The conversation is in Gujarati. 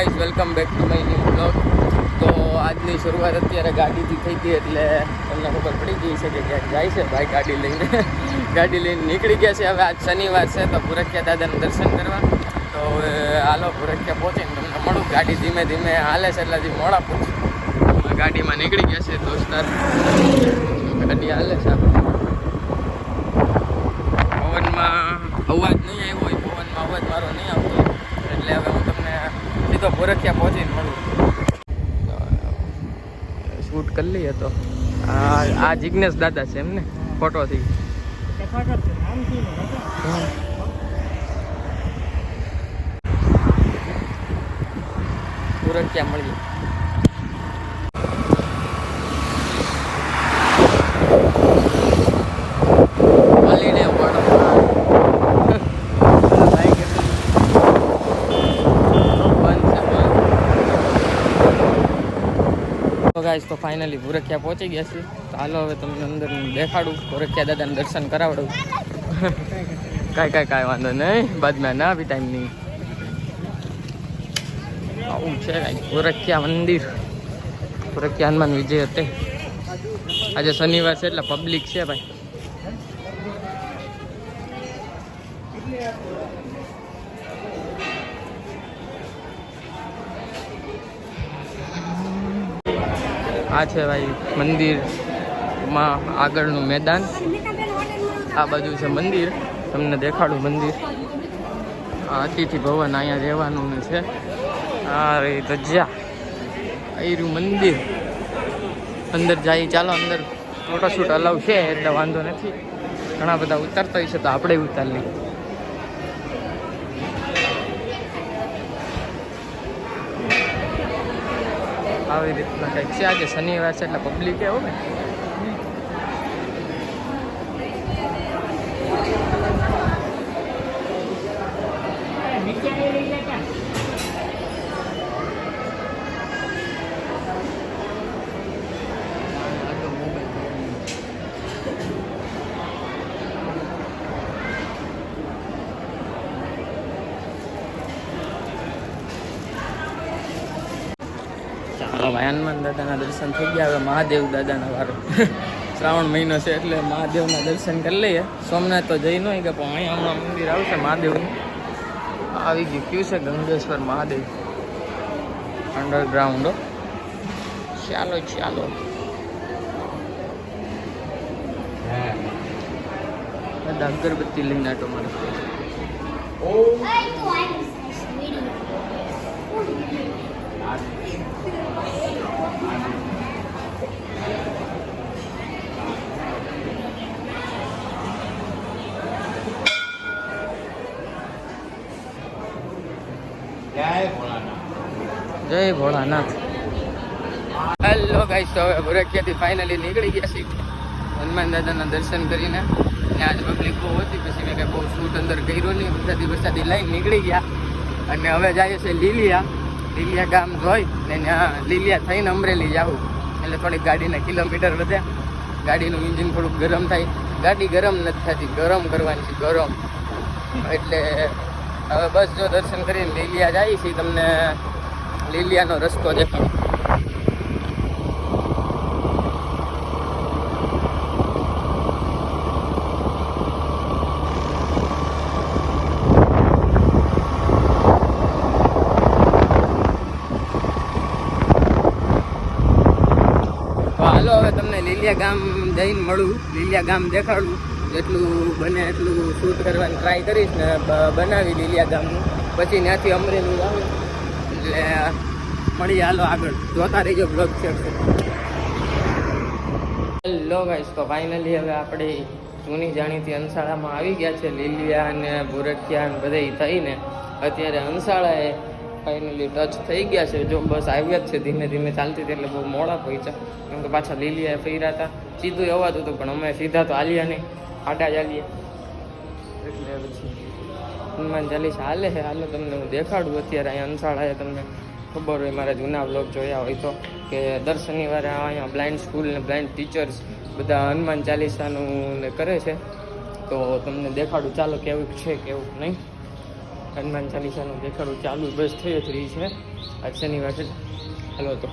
Guys, welcome back to my new blog. તો આજની શરૂઆત અત્યારે ગાડીથી થઈ હતી એટલે તમને ખબર પડી ગઈ છે કે ક્યાંક જાય છે ભાઈ ગાડી લઈને. ગાડી લઈને નીકળી ગયા છે. હવે આજ શનિવાર છે તો પુરખ્યા દાદાને દર્શન કરવા. તો હાલો ભુરખિયા પહોંચીને તમને મળું. ગાડી ધીમે ધીમે હાલે છે એટલે હજી મોડા પહોંચું. ગાડીમાં નીકળી ગયા છે દોસ્તાર. ગાડી હાલે છે. પવનમાં અવાજ નહીં આવ્યો હોય પવનમાં અવાજ મારો નહીં આવતો એટલે હવે હું તમને ભોરખિયા પહોંચીને મળું. શૂટ કરી લઈએ તો. આ આ જિજ્ઞેશ દાદા છે એમને ફોટોથી. ક્યાં મળીએ. ગાઈસ તો ફાઇનલી ભૂરખિયા પહોંચી ગયા છે. તો હાલો હવે તમને અંદર દેખાડું ભૂરખિયા દાદાને દર્શન કરાવડું. કાંઈ કાંઈ કાંઈ વાંધો નહીં. બાદમાં ના બી ટાઈમ નહીં આવું છે કાંઈ. ભૂરખિયા મંદિર. ભૂરખિયા હનુમાન વિજય હતે. આજે શનિવાર છે એટલે પબ્લિક છે ભાઈ. આ છે ભાઈ મંદિરમાં આગળનું મેદાન. આ બાજુ છે મંદિર. તમને દેખાડું મંદિર. આ અતિથિ ભવન અહીંયા રહેવાનું છે. આ રહી ધજા. આયરું મંદિર. અંદર જાય, ચાલો, અંદર ફોટોશૂટ અલાઉ છે, એટલે વાંધો નથી. ઘણા બધા ઉતારતા હોય છે, તો આપણે ઉતારી લઈએ આવી રીતના કંઈક છે. આજે શનિવાર છે એટલે પબ્લિક એવું ને ભાઈ હનુમાન દાદાના દર્શન થઈ ગયા. હવે મહાદેવ દાદાના વારો. શ્રાવણ મહિનો છે એટલે મહાદેવના દર્શન કરી લઈએ. સોમનાથ તો જઈ નહીં કે પણ અહીંયા હમણાં મંદિર આવશે મહાદેવનું. આવી ગયું. કયું છે ગંગેશ્વર મહાદેવ? અંડરગ્રાઉન્ડ ચાલો ચાલો. બધા અગરબત્તી લઈને આટો મારે. જય ભોળાનાથ. હેલો ગાઈસ તો હવે ભૂરખિયાથી ફાઇનલી નીકળી ગયા છીએ. હનુમાન દાદાના દર્શન કરીને. ત્યાં આજ પબ્લિક બહુ હતી પછી મેં કાંઈ બહુ શૂટ અંદર કર્યો નહીં. વરસાદી વરસાદી લાઈન નીકળી ગયા. અને હવે જાય છે લીલિયા. લીલિયા ગામ જોઈ ને ત્યાં લીલિયા થઈને અમરેલી જાઉં. એટલે થોડીક ગાડીના કિલોમીટર વધ્યા ગાડીનું ઇન્જિન થોડુંક ગરમ થાય. ગાડી ગરમ નથી થતી, ગરમ કરવાની છે, ગરમ. એટલે હવે બસ જો દર્શન કરીને લીલિયા જાય છે, તમને લીલિયાનો રસ્તો દેખાડો તો હાલો હવે તમને લીલિયા ગામ જઈને મળું, લીલિયા ગામ દેખાડું, જેટલું બને એટલું શૂટ કરવાની ટ્રાય કરીશ ને બનાવી લીલિયા ગામનું. પછી ત્યાંથી અમરેલી આવું. એટલે મળીએ હાલો આગળ. જોતા રહીજો બ્લોગ છે. હેલો ગાઈસ તો ફાઇનલી હવે આપણે જૂની જાણીતી અંશાળામાં આવી ગયા છે. લીલિયા અને ભૂરખિયા અને બધે થઈને અત્યારે અંશાળાએ ફાઇનલી ટચ થઈ ગયા છે. જો બસ આવ્યા જ છે ધીમે ધીમે ચાલતી હતી એટલે બહુ મોડા પહોંચ્યા. કેમ કે પાછા લીલિયા ફેર્યા હતા. સીધું અવાજ હતું, પણ અમે સીધા તો હાલ્યા નહીં. આડા ચાલીએ. એટલે પછી હનુમાન ચાલીસા હાલે છે. હાલો તમને હું દેખાડું અત્યારે અહીંયા અંસાળાએ તમને ખબર હોય, મારા જૂના બ્લોગ જોયા હોય તો, કે દર શનિવારે અહીંયા બ્લાઇન્ડ સ્કૂલ ને બ્લાઇન્ડ ટીચર્સ બધા હનુમાન ચાલીસાનું કરે છે. તો તમને દેખાડું, ચાલો કેવું છે, કેવું નહીં. હનુમાન ચાલીસાનું દેખાડું ચાલુ બસ થઈ જ રહી છે. આજ શનિવાર છે હલો તો.